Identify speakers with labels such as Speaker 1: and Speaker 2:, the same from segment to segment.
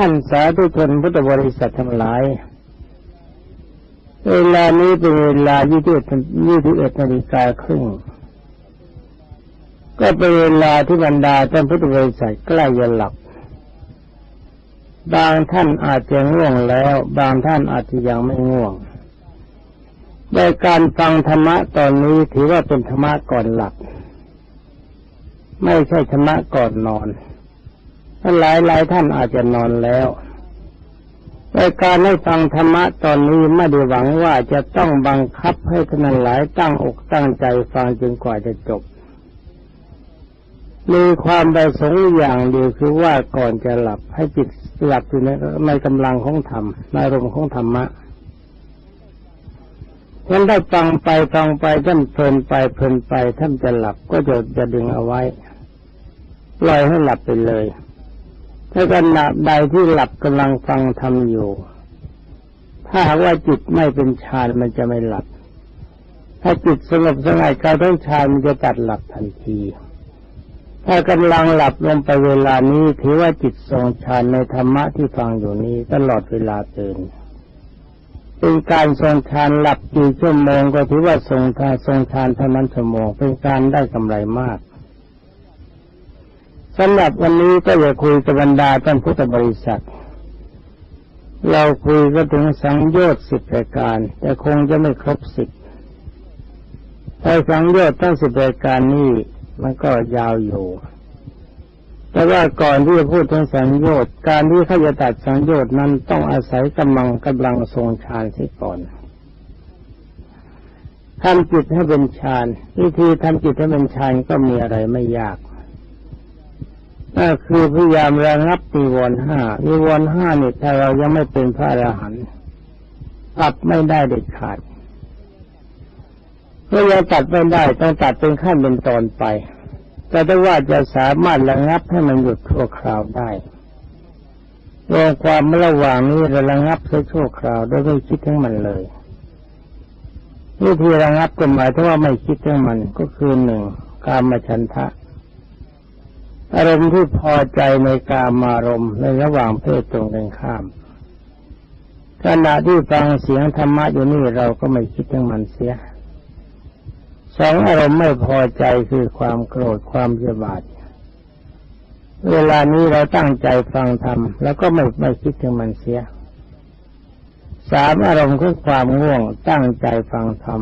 Speaker 1: ท่านสาธุชนพุทธบริษัททั้งหลาย เวลานี้เป็นเวลายี่สิบยี่สิบเอ็ดนาฬิกาครึ่ง ก็เป็นเวลาที่บรรดาท่านพุทธบริษัทใกล้จะหลับ บางท่านอาจจะง่วงแล้ว บางท่านอาจจะยังไม่ง่วงในการฟังธรรมะตอนนี้ถือว่าเป็นธรรมะก่อนหลับ ไม่ใช่ธรรมะก่อนนอน หลายหลายท่านอาจจะนอนแล้วในการให้ฟังธรรมะตอนนี้ไม่ได้หวังว่าจะต้องบังคับให้ท่านหลายตั้งอกตั้งใจฟังจนกว่าจะจบ มีความประสงค์อย่างเดียวคือว่าก่อนจะหลับให้จิตหลับอยู่ในในกำลังของธรรมในอารมณ์ของธรรมะท่านได้ฟังไปฟังไปท่านเพลินไปเพลินไปท่านจะหลับก็จะจะดึงเอาไว้ปล่อยให้หลับไปเลย ถ้าขณะใดที่หลับกำลังฟังทำอยู่ ถ้าหากว่าจิตไม่เป็นฌานมันจะไม่หลับ ถ้าจิตสงบสงัดกายทั้งฌานมันจะตัดหลับทันที ถ้ากำลังหลับลงไปเวลานี้ถือว่าจิตทรงฌานในธรรมะที่ฟังอยู่นี้ตลอดเวลาตื่นเป็นการทรงฌานหลับกี่ชั่วโมงก็ถือว่าทรงฌานทรงฌานเท่านั้นชั่วโมงเป็นการได้กำไรมาก สำหรับวันนี้ก็จะคุยกับบรรดาท่านพุทธบริษัท เราคุยก็ถึงสังโยชน์สิบรายการ แต่คงจะไม่ครบสิบถ้สังโยชน์ตั้งสิบรายการนี้มันก็ยาวอยู่ แต่ว่าก่อนที่จะพูดถึงสังโยชน์การที่เขาจะตัดสังโยชน์นั้นต้องอาศัยกำลังกำลังทรงฌานเสียก่อนทำจิตให้เป็นฌานวิธีทำจิตให้เป็นฌานก็มีอะไรไม่ยาก ก็คือพยายามระงับนิวรณ์ห้านิวรณ์ห้านี่ถ้าเรายังไม่เป็นพระอรหันต์ตัดไม่ได้เด็ดขาดเมื่อยังตัดไม่ได้ต้องตัดเป็นขั้นเป็นตอนไป แต่ถ้าว่าจะสามารถระงับให้มันหยุดชั่วคราวได้รวมความระหว่างนี้ราระงับเพื่อชั่วคราวโดยไม่คิดถึงมันเลยวิธีระงับก็หมายถึงว่าไม่คิดถึงมันก็คือหนึ่งการมาชันทะ อารมณ์ที่พอใจในกามารมณ์ในระหว่างเพศตรงกันข้ามขณะที่ฟังเสียงธรรมะอยู่นี่เราก็ไม่คิดถึงมันเสียสองอารมณ์ไม่พอใจคือความโกรธความเจ็บาดเวลานี้เราตั้งใจฟังธรรมแล้วก็ไม่ไม่คิดถึงมันเสียสามอารมณ์คือความง่วงตั้งใจฟังธรรม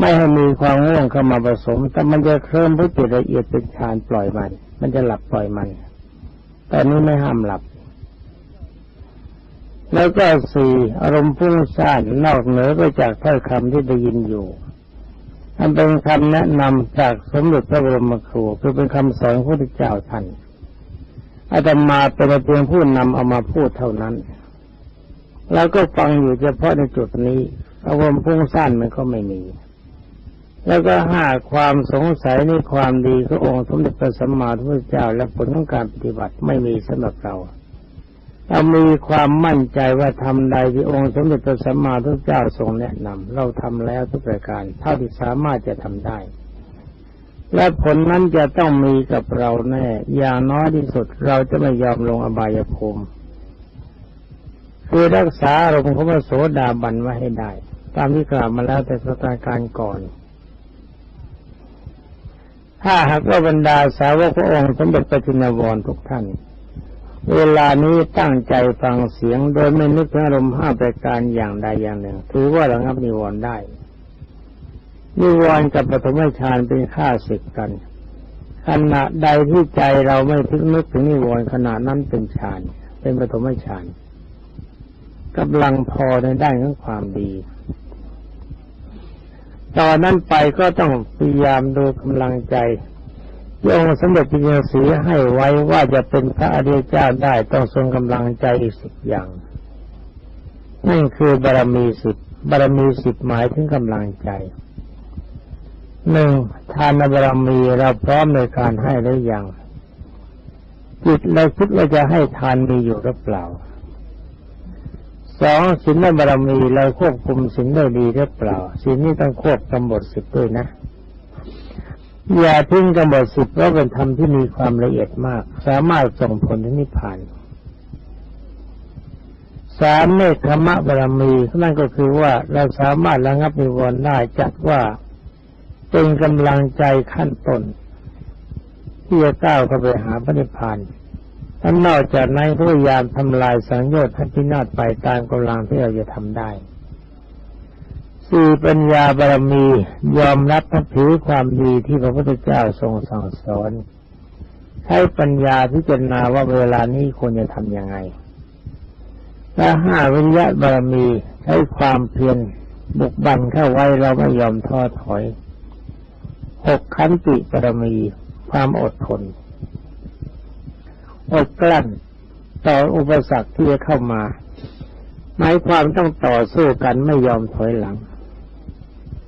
Speaker 1: ไม่ให้มีความง่วงเข้ามาผสม แต่มันจะเคลิ้มพจิตละเอียดเป็นฌานปล่อยมัน มันจะหลับปล่อยมัน แต่นี้ไม่ห้ามหลับ แล้วก็สี่อารมณ์พุ่งซ่านนอกเหนือไปจากถ้อยคำที่ได้ยินอยู่อันเป็นคำแนะนำจากสมเด็จพระบรมครูคือเป็นคำสอนพระพุทธเจ้าท่านอาตมาเป็นเพียงผู้นำเอามาพูดเท่านั้น แล้วก็ฟังอยู่เฉพาะในจุดนี้อารมณ์พุ่งซ่านมันก็ไม่มี แล้วก็ห้าความสงสัยในความดีขององค์สมเด็จพระสัมมาสัมพุทธเจ้าและผลของการปฏิบัติไม่มีสำหรับเราเรามีความมั่นใจว่าทำใดที่องค์สมเด็จพระสัมมาสัมพุทธเจ้าทรงแนะนำเราทำแล้วทุกประการเท่าที่สามารถจะทำได้ และผลนั้นจะต้องมีกับเราแน่ อย่างน้อยที่สุดเราจะไม่ยอมลงอบายภูมิคือรักษาอารมณ์ของพระโสดาบันไว้ให้ได้ ตามที่กล่าวมาแล้วแต่สถานการณ์ก่อน ถ้าหากว่าบรรดาสาวกพระองค์สมเด็จพระจินวรทุกท่าน เวลานี้ตั้งใจฟังเสียงโดยไม่นึกถึงอารมณ์ห้าประการอย่างใดอย่างหนึ่ง ถือว่าระงับนิวรณ์ได้ นิวรณ์กับปฐมฌานเป็นข้าศึกกันขณะใดที่ใจเราไม่ทึกนึกถึงนิวรณ์ขณะนั้นเป็นฌานเป็นปฐมฌานกำลังพอในด้านของความดี ตอนนั้นไปก็ต้องพยายามดูกำลังใจยองสมเด็จพระศรีให้ไว้ว่าจะเป็นพระอริยเจ้าได้ต้องทรงกำลังใจอีกสิบอย่าง นั่นคือบารมีสิบบารมีสิบหมายถึงกำลังใจหนึ่งทานบารมีเราพร้อมในการให้หรือยังจิตเราคิดว่าจะให้ทานมีอยู่หรือเปล่า สองศีลบารมีเราควบคุมศีลได้ดีหรือเปล่าศีลนี้ต้องควบกำหนดสิบด้วยนะ อย่าทิ้งกำหนดสิบเพราะเป็นธรรมที่มีความละเอียดมาก สามารถส่งผลถึงนิพพานสามเมฆขมะบารมีนั่นก็คือว่าเราสามารถระงับนิวรณ์ได้จัดว่าเป็นกำลังใจขั้นต้นที่จะก้าวเข้าไปหาพระนิพพาน ท่านนอกจากนั้นพยายามทำลายสังโยชน์ทัพินาศไปตามกำลังที่เราจะทำได้สี่ปัญญาบารมียอมรับทัถือความดีที่พระพุทธเจ้าทรงสั่งสอนใช้ปัญญาพิจารณาว่าเวลานี้ควรจะทำยังไงและห้าวิญญาบารมีใช้ความเพียรบุกบันเข้าไว้เราไม่ยอมท้อถอยหกขันติบารมีความอดทน อดกลั้นต่ออุปสรรคที่จะเข้ามาหมายความต้องต่อสู้กันไม่ยอมถอยหลัง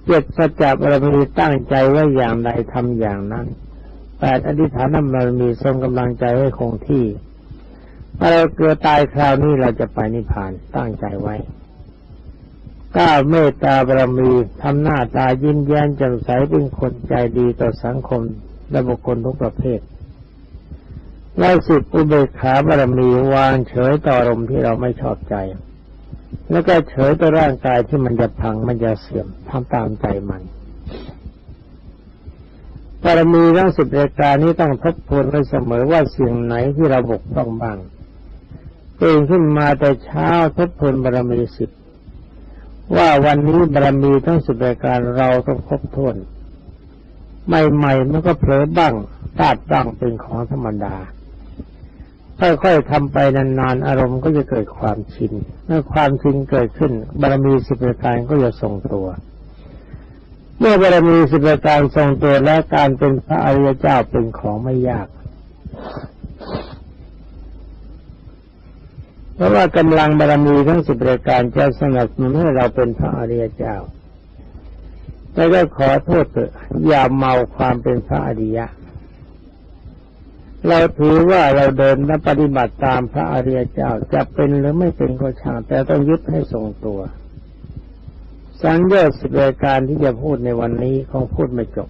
Speaker 1: เจ็ดสัจจะบารมีตั้งใจว่าอย่างใดทำอย่างนั้นแปดอธิษฐานบารมีทรงกำลังใจให้คงที่ถ้าเราเกิดตายคราวนี้เราจะไปนิพพานตั้งใจไว้ก้าเมตตาบารมีทำหน้าตายิ้มแย้มแจ่มใสเป็นคนใจดีต่อสังคมและบุคคลทุกประเภท และสิบอุเบกขาบารมีวางเฉยต่ออารมณ์ที่เราไม่ชอบใจ แล้วก็เฉยต่อร่างกายที่มันจะพังมันจะเสื่อมทำตามใจมันบารมีทั้งสิบรายการนี้ต้องทบทวนไว้เสมอว่าสิ่งไหนที่เราบกพร่องบ้างตื่นขึ้นมาแต่เช้าทบทวนบารมีสิบว่าวันนี้บารมีทั้งสิบรายการเราต้องครบถ้วนใหม่ๆมันก็เผลอบ้างพลาดบ้างเป็นของธรรมดา ค่อยๆทำไปนานๆอารมณ์ก็จะเกิดความชิน เมื่อความชินเกิดขึ้น บารมีสิบประการก็จะทรงตัว เมื่อบารมีสิบประการทรงตัวและการเป็นพระอริยเจ้าเป็นของไม่ยาก เพราะว่ากำลังบารมีทั้งสิบประการจะสนับสนุนให้เราเป็นพระอริยเจ้าแต่ก็ขอโทษเถอะอย่าเมาความเป็นพระอริยะ เราถือว่าเราเดินและปฏิบัติตามพระอริยเจ้าจะเป็นหรือไม่เป็นก็ช่างแต่ต้องยึดให้ทรงตัว สังโยชน์สิบรายการที่จะพูดในวันนี้คงพูดไม่จบ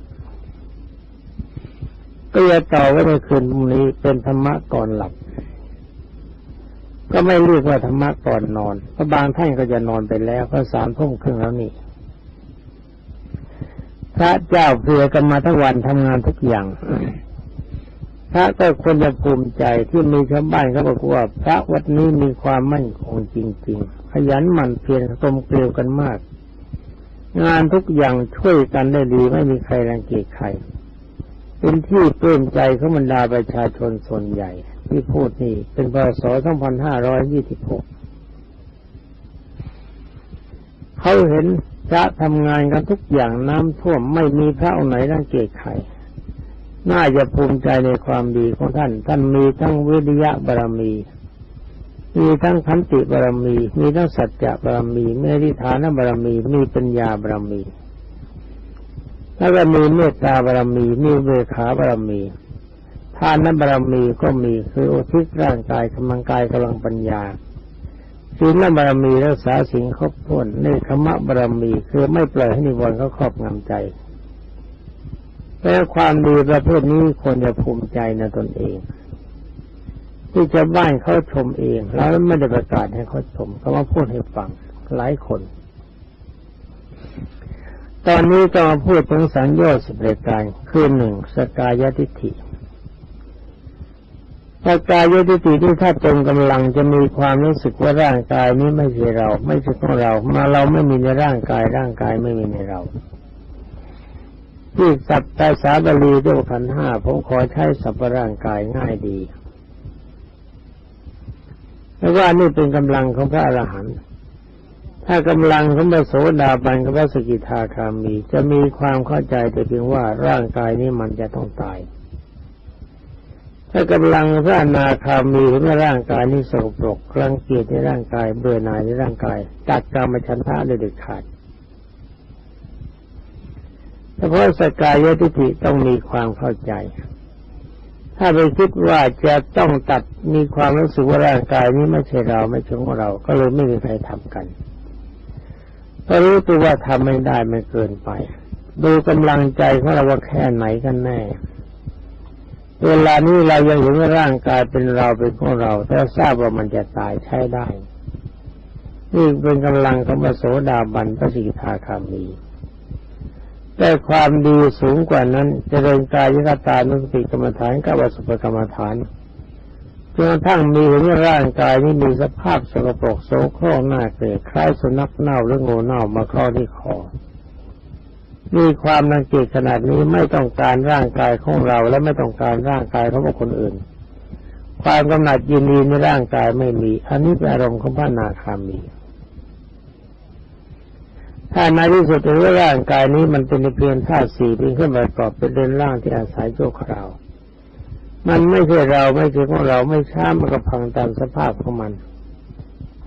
Speaker 1: ก็จะต่อไว้ในคืนนี้เป็นธรรมะก่อนหลับ ก็ไม่เรียกว่าธรรมะก่อนนอนเพราะบางท่านก็จะนอนไปแล้วก็สามทุ่มครึ่งแล้วนี่พระเจ้าเพื่อกันมาทั้งวันทำงานทุกอย่าง พระก็ควรจะภูมิใจที่มีชาวบ้านเขาบอกว่า พระวัดนี้มีความมั่นคงจริง ๆ ขยันหมั่นเพียรตมเกลียวกันมาก งานทุกอย่างช่วยกันได้ดีไม่มีใครรังเกียจใคร เป็นที่ปลื้มใจของบรรดาประชาชนส่วนใหญ่ ที่พูดนี่เป็นพศ 2526 เขาเห็นพระทำงานกันทุกอย่างน้ำท่วมไม่มีพระองค์ไหนรังเกียจใคร น่าจะภูมิใจในความดีของท่าน ท่านมีทั้งวิริยะบารมี มีทั้งขันติบารมี มีทั้งสัจจะบารมีมีอธิฐานบารมี มีปัญญาบารมี แล้วก็มีเมตตาบารมี มีเวขาบารมีทานนบารมีก็มีคืออุทิศร่างกายกำลังกายกำลังปัญญาศีลบารมีรักษาสิ่งครบถ้วนเนคขมะบารมีคือไม่ปล่อยให้นิวรณ์เขาครอบงำใจ แต่ความดีประเภทนี้ควรจะภูมิใจในตนเอง ที่จะบ้านเขาชมเองแล้วไม่ได้ประกาศให้เขาชมเขามาพูดให้ฟังหลายคน ตอนนี้จะมาพูดถึงสัญญาสิบรายการคือหนึ่งสกายทิฏฐิถ้ากายยุติที่ถ้าเต็มกำลังจะมีความรู้สึกว่าร่างกายนี้ไม่ใช่เรา ไม่ใช่ของเรา มาเราไม่มีในร่างกายร่างกายไม่มีในเรา ที่สัพภาษาบาลีด้วยขันห้าผมขอใช้สัพพร่างกายง่ายดีเพราะว่านี่เป็นกำลังของพระอรหันต์ถ้ากำลังของพระโสดาบันกับพระสกิทาคามี จะมีความเข้าใจแต่เพียงว่าร่างกายนี้มันจะต้องตาย ถ้ากำลังพระนาคามีเห็นร่างกายนี้สกปรกรังเกียจในร่างกายเบื่อหน่ายในร่างกาย ตัดกรรมชันทะเลยเด็ดขาด เฉพาะสกายทิฏฐิต้องมีความเข้าใจ ถ้าไปคิดว่าจะต้องตัดมีความรู้สึกว่าร่างกายนี้ไม่ใช่เราไม่ใช่ของเรา ก็เลยไม่มีใครทำกันก็รู้ตัวว่าทำไม่ได้ไม่เกินไป ดูกำลังใจของเราว่าแค่ไหนกันแน่เวลานี้เรายังเห็นว่าร่างกายเป็นเราเป็นของเราแต่ทราบว่ามันจะตายใช้ได้ นี่เป็นกำลังของพระโสดาบันพระสิกขาคามี แต่ความดีสูงกว่านั้นจเจริญกายยกตานุสติกรรมฐานกับวสุปกรรมฐานจนกระทั่งมีเห็นร่างกายนี้มีสภาพสกปรกโสโครกหน้าเกลียดคล้ายสุนัขเน่าหรืองูเน่ามาคลอที่คอมีความนังเกียจขนาดนี้ไม่ต้องการร่างกายของเราและไม่ต้องการร่างกายของคนอื่น ความกำหนัดยินดีในร่างกายไม่มี อันนี้เป็นอารมณ์ของพระนาคามี ถ้าในที่สุดว่าร่างกายนี้มันเป็นเพียงธาตุสี่เป็นเครื่องประกอบเป็นเดินร่างที่อาศัยโจคราว มันไม่ใช่เราไม่ใช่ของเราไม่ช้ามันก็พังตามสภาพของมัน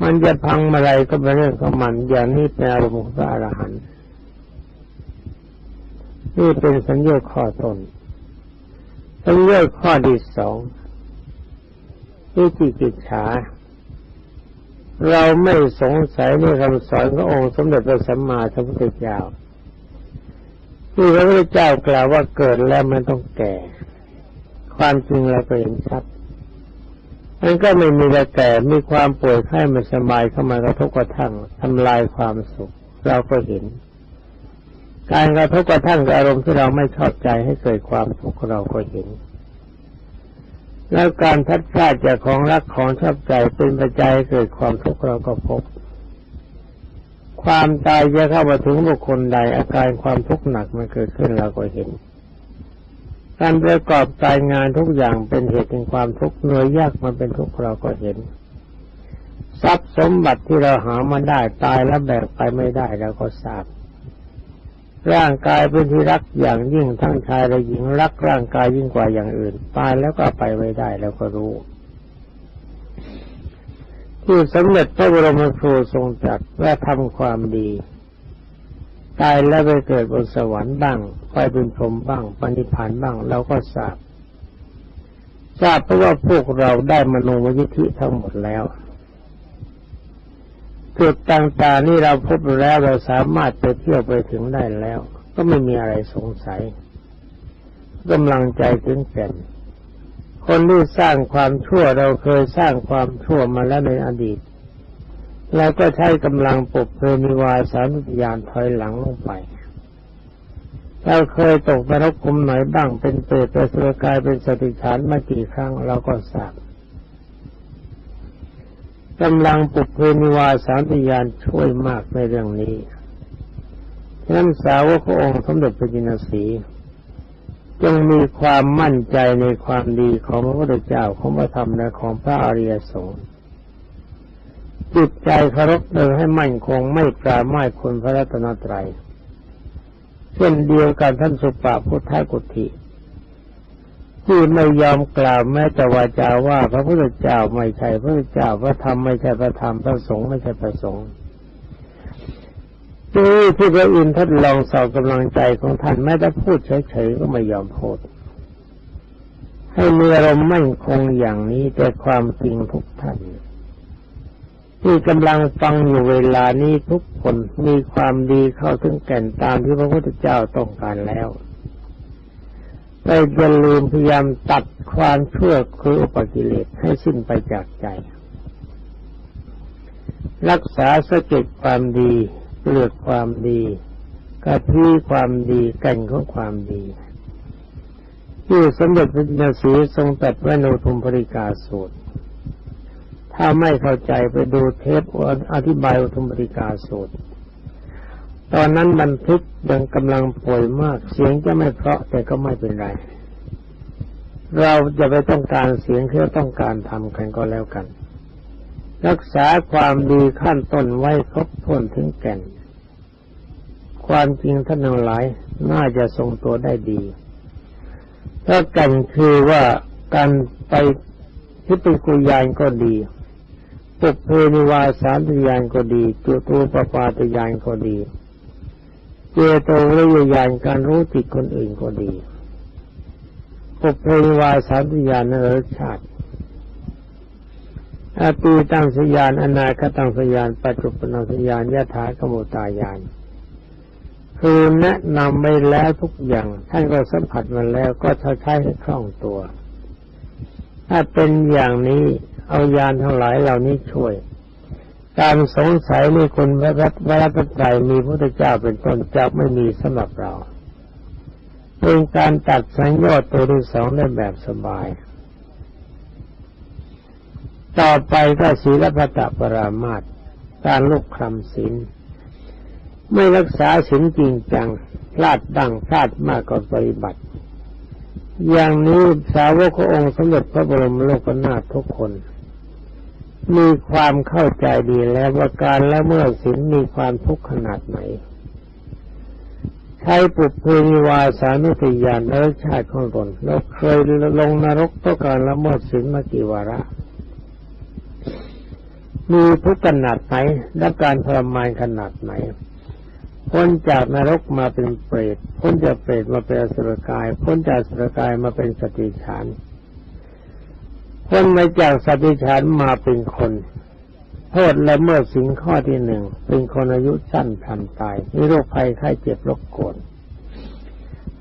Speaker 1: มันจะพังเมื่อไรก็เป็นเรื่องของมัน อย่างนี้เป็นอารมณ์ของพระอรหันต์นี่เป็นสัญญาข้อตนสัญญาข้อที่สองวิจิกิจฉา เราไม่สงสัยในคำสอนขององค์สมเด็จพระสัมมาสัมพุทธเจ้าที่พระพุทธเจ้ากล่าวว่าเกิดแล้วมันต้องแก่ ความจริงเราก็เห็นชัดมันก็ไม่มีแต่มีความป่วยไข้ไม่สบายเข้ามากระทบกระทั่งทำลายความสุข เราก็เห็น การกระทบกระทั่งอารมณ์ที่เราไม่ชอบใจให้เกิดความทุกข์เราก็เห็น แล้วการทัดทาดจากของรักของชอบใจเป็นปัจจัยเกิดความทุกข์เราก็พบ ความตายจะเข้ามาถึงบุคคลใด อาการความทุกข์หนักมันเกิดขึ้นเราก็เห็น การประกอบการงานทุกอย่างเป็นเหตุแห่งความทุกข์เหนื่อยยากมันเป็นทุกข์เราก็เห็น ทรัพย์สมบัติที่เราหามาได้ตายแล้วแบกไปไม่ได้เราก็ทราบ ร่างกายเป็นที่รักอย่างยิ่งทั้งชายและหญิงรักร่างกายยิ่งกว่าอย่างอื่น ตายแล้วก็ไปไม่ได้เราก็รู้ ที่สำเร็จพระบรมครูทรงตรัสว่าทำความดี ตายแล้วไปเกิดบนสวรรค์บ้างไปเป็นพรหมบ้างปณิพานบ้างเราก็ทราบทราบเพราะว่าพวกเราได้มโนมยิธิทั้งหมดแล้ว จุดต่างๆนี่เราพบแล้วเราสามารถไปเที่ยวไปถึงได้แล้ว ก็ไม่มีอะไรสงสัยกำลังใจถึงแก่นคนที่สร้างความชั่วเราเคยสร้างความชั่วมาแล้วในอดีตเราก็ใช้กำลังปลุกเพนิวาสานุญาณถอยหลังลงไป เราเคยตกนรกคุมไหนบ้างเป็นเปรตเป็นสุรกายเป็นสติฉานมากี่ครั้งเราก็ทราบ กำลังปลุกเพนิวาสานุญาณช่วยมากในเรื่องนี้ฉะนั้นสาวกขององค์สมเด็จพระจินสีจงมีความมั่นใจในความดีของพระพุทธเจ้าของพระธรรมและของพระอริยสงฆ์จิตใจเคารพเดินให้มั่นคงไม่ปราไม่คุณพระรัตนตรัย เช่นเดียวกันท่านสุปาพุทธกุฏิ ที่ไม่ยอมกล่าวแม้แต่วาจาว่า พระพุทธเจ้าไม่ใช่พระพุทธเจ้าพระธรรมไม่ใช่พระธรรมพระสงฆ์ไม่ใช่พระสงฆ์ที่ที่พระอินทร์ทดลองสอบกำลังใจของท่านแม้แต่พูดเฉยๆก็ไม่ยอมพูดให้มีอารมณ์มั่นคงอย่างนี้แต่ความจริงทุกท่านที่กำลังฟังอยู่เวลานี้ทุกคนมีความดีเข้าถึงแก่นตามที่พระพุทธเจ้าต้องการแล้ว ได่อย่าลืมพยายามตัดความชั่วคืออุปกิเลสให้สิ้นไปจากใจ รักษาสเก็ดความดีเปลือกความดีกระพี้ความดีกันของความดีที่สมเด็จพระจินสีทรงตัดไว้ในทุมปริกาสูตร ถ้าไม่เข้าใจไปดูเทปอธิบายอุทุมปริกาสูตร ตอนนั้นบันทึกยังกำลังป่วยมาก เสียงจะไม่เพราะแต่ก็ไม่เป็นไร เราจะไปต้องการเสียงที่ต้องการทำกันก็แล้วกัน รักษาความดีขั้นต้นไว้ครบถ้วนถึงแก่น ความจริงท่านทั้งหลายน่าจะทรงตัวได้ดีถ้ากันคือว่าการไปที่เป็นกุยานก็ดีปุเพนิวาสานตยานก็ดีจุตูปปาตยานก็ดี เจโตวิญญาณการรู้จิตคนอื่นก็ดีปุเพนิวาสานตยานนรชาติอาตีตังสยานอนาคตังสยานปัจจุบันสยานยะถากมุตายานคือแนะนำไปแล้วทุกอย่างท่านก็สัมผัสมาแล้วก็ใช้ให้คล่องตัว ถ้าเป็นอย่างนี้เอายานทั้งหลายเหล่านี้ช่วย การสงสัยในคนพระรัตนรัตนตรัยมีพระพุทธเจ้าเป็นต้นจะไม่มีสำหรับเราเป็นการตัดสัญญาตัวที่สองได้แบบสบาย ต่อไปก็ศีลพัตปรามาตการลุกคำศีลไม่รักษาศีลจริงจังพลาดดังพลาดมากก็ปฏิบัติ อย่างนี้สาวกขององค์สมเด็จพระบรมโลกนาถทุกคน มีความเข้าใจดีแล้วว่าการละเมิดศีลมีความทุกข์ขนาดไหน ใช้ปุเพนิวาสานุติยานรสชาติของตนเราเคยลงนรกต้องการละเมิดศีลมากี่วาระ มีทุกข์ขนาดไหนและการทรมานขนาดไหนพ้นจากนรกมาเป็นเปรตพ้นจากเปรตมาเป็นอสุรกาย พ้นจากสุรกายมาเป็นสติฉาน คนมาจากสัตว์ดิฉันมาเป็นคน โทษและเมื่อสิ่งข้อที่หนึ่งเป็นคนอายุสั้นพลันตายมีโรคภัยไข้เจ็บโรคโกรธ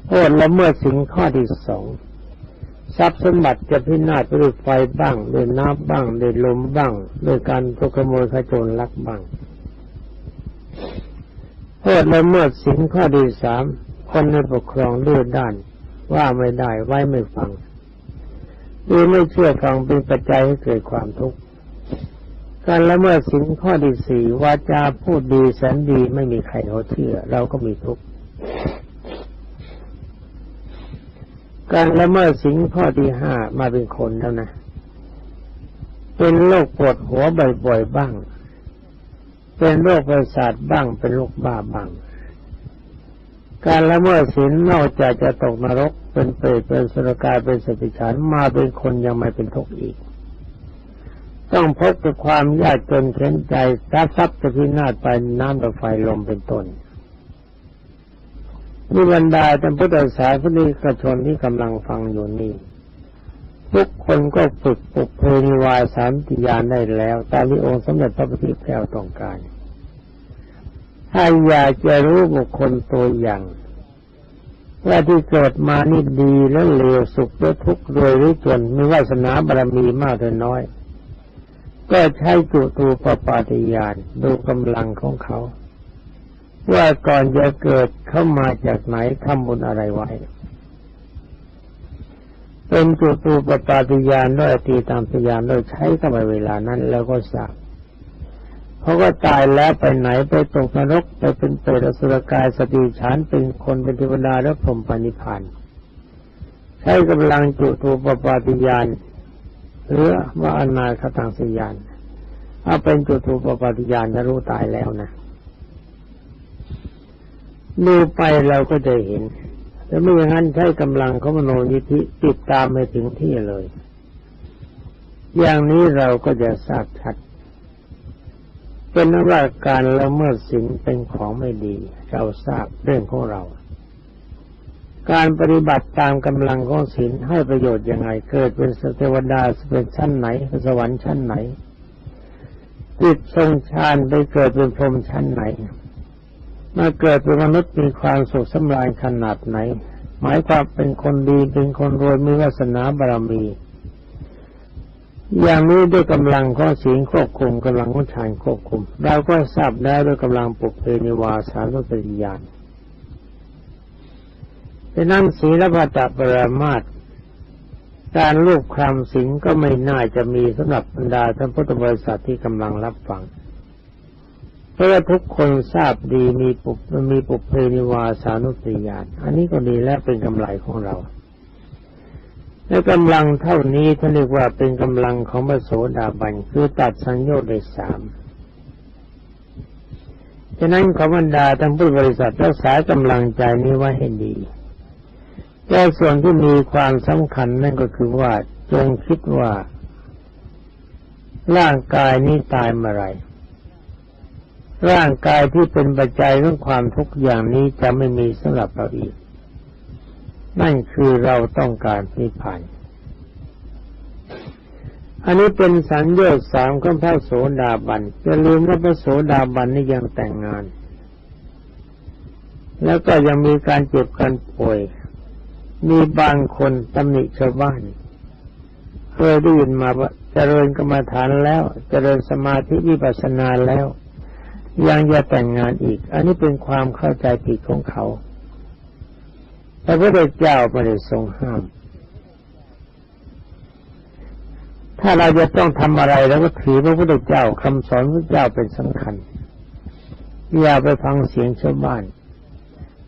Speaker 1: โทษและเมื่อสิ่งข้อที่สองทรัพย์สมบัติจะพินาศไปด้วยไฟบ้างด้วยน้ำบ้างด้วยลมบ้างด้วยการตุขโมยขโจรลักบ้างโทษและเมื่อสิ่งข้อที่สามคนในปกครองเลือดด้าน ว่าไม่ได้ไว้ไม่ฟัง คือไม่เชื่อฟังเป็นปัจจัยให้เกิดความทุกข์การละเมิดสินข้อที่สี่วาจาพูดดีแสนดีไม่มีใครเขาเชื่อ เราก็มีทุกข์การละเมิดสินข้อที่ห้ามาเป็นคนแล้วนะเป็นโรคปวดหัวบ่อยๆบ้าง เป็นโรคประสาทบ้าง เป็นโรคบ้าบ้าง การละเมิดศีลนอกจากจะตกนรกเป็นเปรตเป็นสุรกายเป็นสติฉันมาเป็นคนยังไม่เป็นทุกข์อีก ต้องพบกับความยากจนเข็นใจทรัพย์ทรัพย์จะพินาศไปน้ำต่อไฟลมเป็นต้นนี่บรรดาท่านพุทธศาสนิกชนที่กำลังฟังอยู่นี่ทุกคนก็ฝึกปุกเพนิวาสามติยานได้แล้ว ตามที่องค์สมเด็จพระพุทธเจ้าต้องการ ถ้าอยากจะรู้บุคคลตัวอย่าง ว่าที่เกิดมานี่ดีแล้วเลวสุขหรือทุกข์รวยหรือจนมีวาสนาบารมีมากหรือน้อย ก็ใช้จุตูปปาติยานดูกำลังของเขา ว่าก่อนจะเกิดเข้ามาจากไหนทำบุญอะไรไว้เป็นจุตูปปาติยานด้วยตีตามสยานโดยใช้กับเวลานั้นแล้วก็ทราบ เขาก็ตายแล้วไปไหนไปตกนรก ไปเป็นเปรตสุรกายสติฉานเป็นคนเป็นเทวดาและพรหมปณิพานธ์ใช้กำลังจุตูปปาติยานหรือว่าอนาคตังสยานเอาเป็นจุตูปปาติยานจะรู้ตายแล้วนะดูไปเราก็จะเห็นแต่ไม่อย่างนั้นใช้กำลังของมโนยิธิติดตามไปถึงที่เลย อย่างนี้เราก็จะทราบชัด เป็นว่าการละเมิดศีลเป็นของไม่ดี เราทราบเรื่องของเรา การปฏิบัติตามกำลังของศีลให้ประโยชน์ยังไงเกิดเป็นสเทวดาเป็นชั้นไหนสวรรค์ชั้นไหนจิตทรงฌานไปเกิดเป็นพรหมชั้นไหน มาเกิดเป็นมนุษย์มีความสุขสำราญขนาดไหน หมายความเป็นคนดีเป็นคนรวยมีวาสนาบารมี อย่างนี้ด้วยกำลังของศีลควบคุมกำลังของฌานควบคุมเราก็ทราบได้ด้วยกำลังปุกเพนิวาสานุสติญาณดังนั้นศีลพัตปรามาตการรูปคลำสิงก็ไม่น่าจะมีสำหรับบรรดาท่านพุทธบริษัทที่กำลังรับฟัง เพราะทุกคนทราบดีมีปุกมีปุกเพนิวาสานุสติญาณอันนี้ก็ดีและเป็นกำไรของเรา และกำลังเท่านี้ท่านเรียกว่าเป็นกำลังของพระโสดาบันคือตัดสัญญาได้สามฉะนั้นขบรรดาท่านผู้บริษัทรักษากำลังใจนี้ไว้ให้ดี แต่ส่วนที่มีความสำคัญนั่นก็คือว่าจงคิดว่า ร่างกายนี้ตายเมื่อไรร่างกายที่เป็นปัจจัยของความทุกข์อย่างนี้จะไม่มีสำหรับเราอีก นั่นคือเราต้องการนิพพานอันนี้เป็นสัญญาสามของพระโสดาบันจะลืมว่าพระโสดาบันนี่ยังแต่งงาน แล้วก็ยังมีการเจ็บกันป่วย มีบางคนตำหนิชาวบ้านเคยได้ยินมาว่าเจริญกรรมฐานแล้ว เจริญสมาธิวิปัสสนาแล้ว ยังจะแต่งงานอีก อันนี้เป็นความเข้าใจผิดของเขา พระพุทธเจ้าไม่ได้ทรงห้าม ถ้าเราจะต้องทำอะไรแล้วก็ถือพระพุทธเจ้าคำสอนพระเจ้าเป็นสำคัญ อย่าไปฟังเสียงชาวบ้าน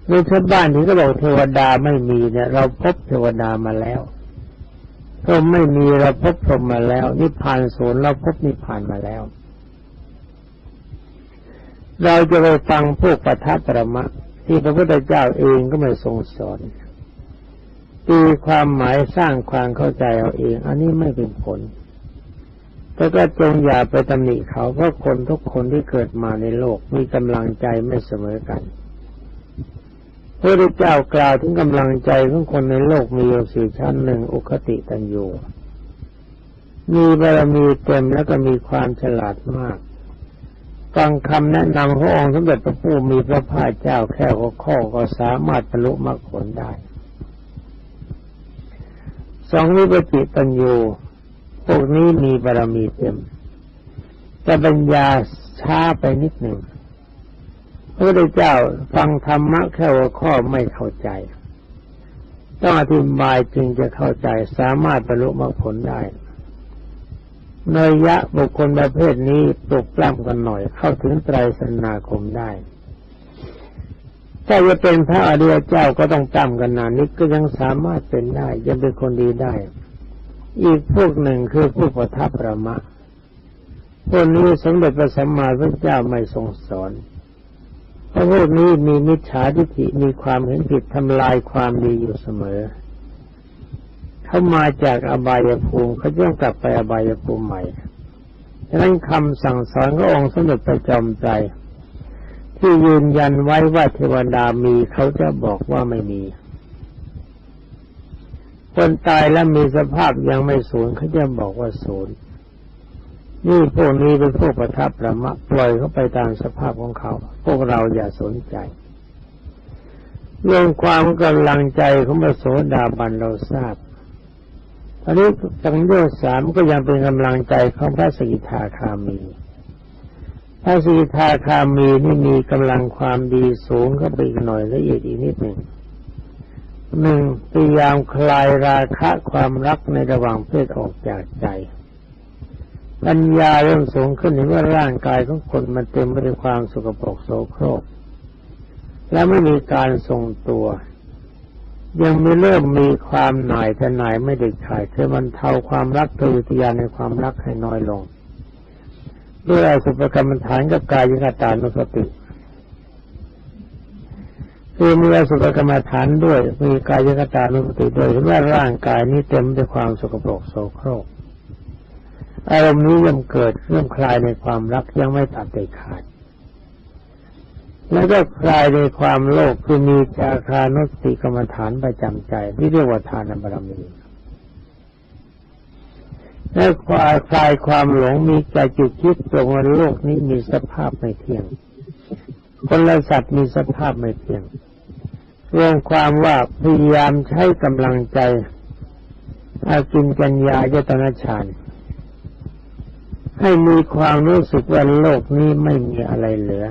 Speaker 1: ในชาวบ้านที่ก็บอกเทวดาไม่มีเนี่ย เราพบเทวดามาแล้วพรหมไม่มีเราพบพรหมมาแล้ว นิพพานศูนย์เราพบนิพพานมาแล้ว เราจะไปฟังพวกปทัปรมะ ที่พระพุทธเจ้าเองก็ไม่ทรงสอนตีความหมายสร้างความเข้าใจเอาเอง อันนี้ไม่เป็นผล แต่ก็จงอย่าไปตำหนิเขาเพราะคนทุกคนที่เกิดมาในโลกมีกำลังใจไม่เสมอกันพระพุทธเจ้ากล่าวถึงกำลังใจของคนในโลกมีอยู่สี่ชั้นหนึ่งอุคติตันยูมีบารมีเต็มแล้วก็มีความฉลาดมาก ฟังคำแนะนำขององค์สมเด็จพระผู้มีพระภาคเจ้าแค่ข้อข้อก็สามารถบรรลุมรรคผลได้ สองวิปจิตัญญูพวกนี้มีบารมีเต็ม แต่ปัญญาช้าไปนิดหนึ่งพระพุทธเจ้าฟังธรรมะแค่ว่าข้อไม่เข้าใจ ต้องอธิบายจึงจะเข้าใจสามารถบรรลุมรรคผลได้ นยยะบุคคลประเภทนี้ปลุกปล้ำกันหน่อย เข้าถึงไตรสนาคมได้ถ้าจะเป็นพระอริยเจ้าก็ต้องตามกันนานนี้ก็ยังสามารถเป็นได้ยังเป็นคนดีได้ อีกพวกหนึ่งคือผู้ประทับประมะพวกนี้สมเด็จพระสัมมาสัมพุทธเจ้าไม่ทรงสอนเพราะพวกนี้มีมิจฉาทิฏฐิมีความเห็นผิดทำลายความดีอยู่เสมอ เขามาจากอบายภูมิเขาต้องกลับไปอบายภูมิใหม่ดังนั้นคำสั่งสอนขององค์สมเด็จพระจอมใจที่ยืนยันไว้ว่าเทวดามีเขาจะบอกว่าไม่มี คนตายแล้วมีสภาพยังไม่สูญเขาจะบอกว่าสูญนี่พวกนี้เป็นพวกประทับประมะปล่อยเขาไปตามสภาพของเขา พวกเราอย่าสนใจ เรื่องความกำลังใจของพระโสดาบันเราทราบ อันนี้สังโยชน์สามก็ยังเป็นกำลังใจของพระสกิทาคามี พระสกิทาคามีนี่มีกำลังความดีสูงก็ไปอีกหน่อยละเอียดอีกนิดหนึ่งหนึ่งพยายามคลายราคะความรักในระหว่างเพศออกจากใจปัญญาเริ่มสูงขึ้นเห็นว่าร่างกายของคนมันเต็มไปด้วยความสุขปรกโสโครก และไม่มีการทรงตัว ยังไม่เริ่มมีความหน่ายแต่หน่ายไม่เด็ดขาดคือมันเทาความรักตัววิทยาในความรักให้น้อยลงด้วยอสุภกรรมฐานกับกายยิกตานุสติคือมีอสุภกรรมฐานด้วยมีกายยิกตานุสติด้วยเห็นว่าร่างกายนี้เต็มด้วยความสกปรกโสโครกอารมณ์นี้ยังเกิดเรื่องคลายในความรักยังไม่ตัดเด็ดขาด แล้วก็คลายในความโลภคือมีจาคานุสติกรรมฐานประจำใจที่เรียกว่าทานบารมีและคลายคลายความหลงมีใจจุดคิดตรงว่าโลกนี้มีสภาพไม่เที่ยง คนละสัตว์มีสภาพไม่เที่ยงรวมความว่าพยายามใช้กำลังใจอากินกัญญายตนะฌานให้มีความรู้สึกว่าโลกนี้ไม่มีอะไรเหลือ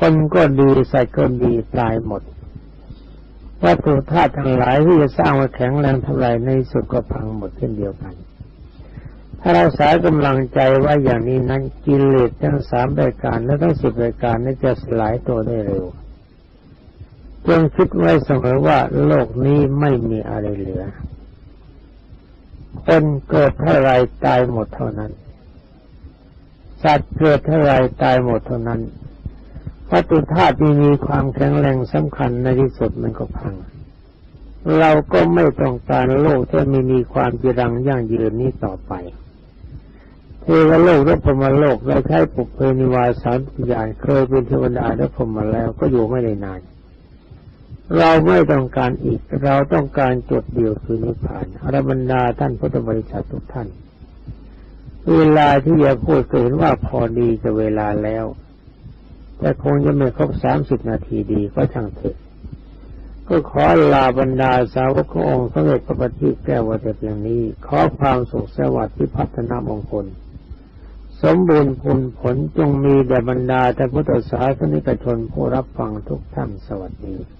Speaker 1: คนก็ดีสัตว์ก็ดีตายหมด วัตถุธาตุทั้งหลายที่จะสร้างมาแข็งแรงเท่าไรในสุดก็พังหมดเช่นเดียวกัน ถ้าเราสายกำลังใจว่าอย่างนี้นั้นกิเลสทั้งสามรายการและทั้งสิบรายการนั้นจะสลายตัวได้เร็วจงคิดไว้เสมอว่าโลกนี้ไม่มีอะไรเหลือ คนเกิดเท่าไรตายหมดเท่านั้น สัตว์เกิดเท่าไรตายหมดเท่านั้น วัตถุธาตุที่มีความแข็งแรงสำคัญในที่สุดมันก็พัง เราก็ไม่ต้องการโลกที่ไม่มีความจีรังยั่งยืนนี้ต่อไปเทวโลกและพรมโลกเราใช้ปุเพนิวาสารปิญาณเคยเป็นเทวดาและพรมมาแล้วก็อยู่ไม่ได้นาน เราไม่ต้องการอีกเราต้องการจุดเดียวคือนิพพานอรบรรดาท่านพุทธบริษัททุกท่าน เวลาที่จะพูดเห็นว่าพอดีจะเวลาแล้ว แต่คงจะไม่ครบสามสิบนาทีดีก็ช่างเถอะก็ขอลาบรรดาสาวกขององค์สมเด็จพระบัณฑิตแก้ววัดเพียงนี้ ขอความสุขสวัสดิ์ที่พัฒนามงคล สมบูรณ์ผลผลจงมีแด่บรรดาแต่พุทธศาสนิกชนผู้รับฟังทุกท่านสวัสดี